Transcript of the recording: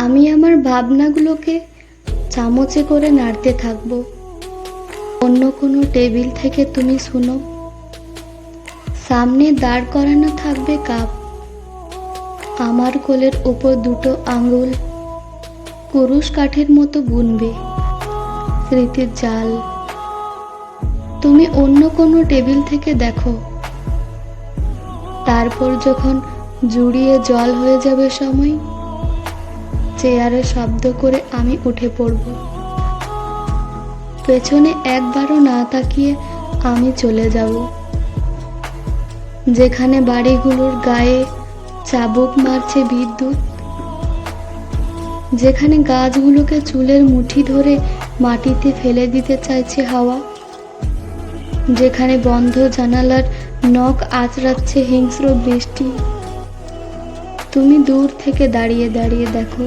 আমি আমার ভাবনাগুলোকে চামচে করে নাড়তে থাকব। অন্য কোনো টেবিল থেকে তুমি শুনো। সামনে দাঁড় করানো থাকবে কাপ। আমার কোলের উপর দুটো আঙুল। কুরুশ কাঠের মতো বুনবে। স্মৃতির জাল। তুমি অন্য কোনো টেবিল থেকে দেখো। তারপর যখন জুড়িয়ে জল হয়ে যাবে সময় চেয়ারে শব্দ করে আমি উঠে পড়ব। পেছনে একবারও না তাকিয়ে আমি চলে যাব। যেখানে বাড়িগুলোর গায়ে চাবুক মারছে বিদ্যুৎ, যেখানে গাছগুলোকে চুলের মুঠি ধরে মাটিতে ফেলে দিতে চাইছে হাওয়া, যেখানে বন্ধ জানালার নখ আঁচড়াচ্ছে হিংস্র বৃষ্টি। তুমি দূর থেকে দাঁড়িয়ে দাঁড়িয়ে দেখো।